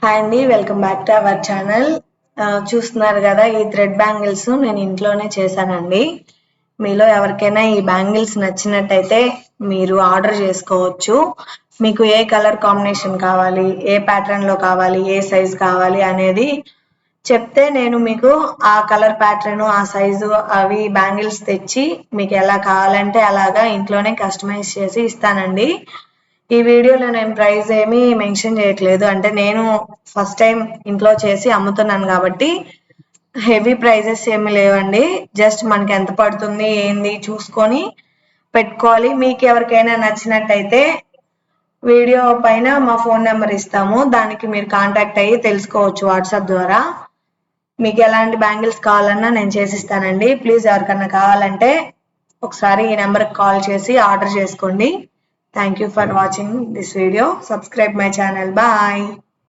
Hi అండి welcome back to our channel చూస్తున్నారు కదా ఈ థ్రెడ్ బ్యాంగిల్స్ నేను ఇంట్లోనే చేశానండి. మీలో ఎవరికైనా ఈ బ్యాంగిల్స్ నచ్చినట్టయితే మీరు ఆర్డర్ చేసుకోవచ్చు. మీకు ఏ కలర్ కాంబినేషన్ కావాలి ఏ ప్యాటర్న్లో కావాలి ఏ సైజ్ కావాలి అనేది చెప్తే నేను మీకు ఆ కలర్ ప్యాటర్న్ ఆ సైజు అవి బ్యాంగిల్స్ తెచ్చి మీకు ఎలా కావాలంటే అలాగా ఇంట్లోనే కస్టమైజ్ చేసి ఇస్తానండి. ఈ వీడియోలో నేను ప్రైస్ ఏమీ మెన్షన్ చేయట్లేదు. అంటే నేను ఫస్ట్ టైం ఇంట్లో చేసి అమ్ముతున్నాను కాబట్టి హెవీ ప్రైజెస్ ఏమి లేవండి. జస్ట్ మనకి ఎంత పడుతుంది ఏంది చూసుకొని పెట్టుకోవాలి. మీకు ఎవరికైనా నచ్చినట్టయితే వీడియో పైన మా ఫోన్ నెంబర్ ఇస్తాము. దానికి మీరు కాంటాక్ట్ అయ్యి తెలుసుకోవచ్చు వాట్సాప్ ద్వారా. మీకు ఎలాంటి బ్యాంగిల్స్ కావాలన్నా నేను చేసిస్తానండి. ప్లీజ్ ఎవరికన్నా కావాలంటే ఒకసారి ఈ నెంబర్కి కాల్ చేసి ఆర్డర్ చేసుకోండి. Thank you for watching this video. Subscribe my channel. Bye.